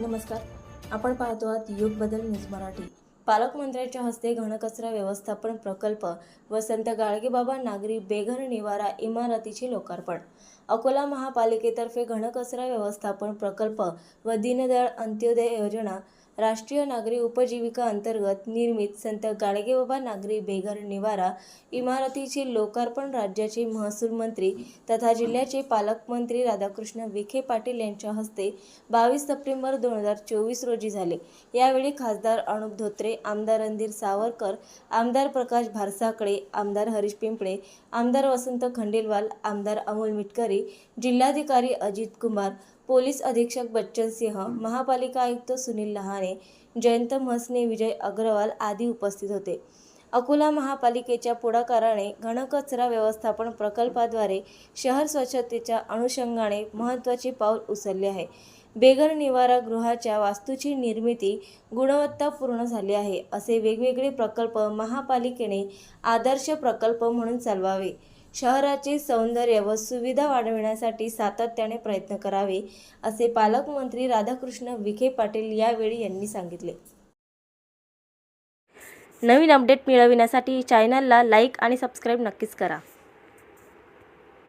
नमस्कार. आपण पाहतो आहात युग बदल न्यूज मराठी. पालकमंत्र्यांच्या हस्ते घनकचरा व्यवस्थापन प्रकल्प व संत गाडगेबाबा नागरी बेघर निवारा इमारतीचे लोकार्पण. अकोला महापालिकेतर्फे घनकचरा व्यवस्थापन प्रकल्प व दीनदयाळ अंत्योदय योजना राष्ट्रीय नागरी उपजीविका अंतर्गत निर्मित संत गाडगेबाबा नागरी बेघर निवारा इमारतीचे लोकार्पण राज्याचे महसूल मंत्री तथा जिल्ह्याचे पालकमंत्री राधाकृष्ण विखे पाटील यांच्या हस्ते बावीस सप्टेंबर दोन हजार चोवीस रोजी झाले. यावेळी खासदार अनुप धोत्रे आमदार रणधीर सावरकर आमदार प्रकाश भारसाकडे आमदार हरीश पिंपळे आमदार वसंत खंडेलवाल आमदार अमोल मिटकरी जिल्हाधिकारी अजित कुमार पोलीस अधीक्षक बच्चन सिंह महापालिका आयुक्त सुनील लहाने जयंत म्हसने विजय अग्रवाल आदी उपस्थित होते. अकोला महापालिकेच्या पुढाकाराने घनकचरा व्यवस्थापन प्रकल्पाद्वारे शहर स्वच्छतेच्या अनुषंगाने महत्त्वाचे पाऊल उचलले आहे. बेघर निवारा गृहाच्या वास्तूची निर्मिती गुणवत्तापूर्ण झाली आहे असे वेगवेगळे प्रकल्प महापालिकेने आदर्श प्रकल्प म्हणून चालवावे. शहराचे सौंदर्य व सुविधा वाढविण्यासाठी सातत्याने प्रयत्न करावे असे पालकमंत्री राधाकृष्ण विखे पाटील यावेळी यांनी सांगितले. नवीन अपडेट मिळविण्यासाठी चॅनलला लाईक आणि सबस्क्राईब नक्कीच करा.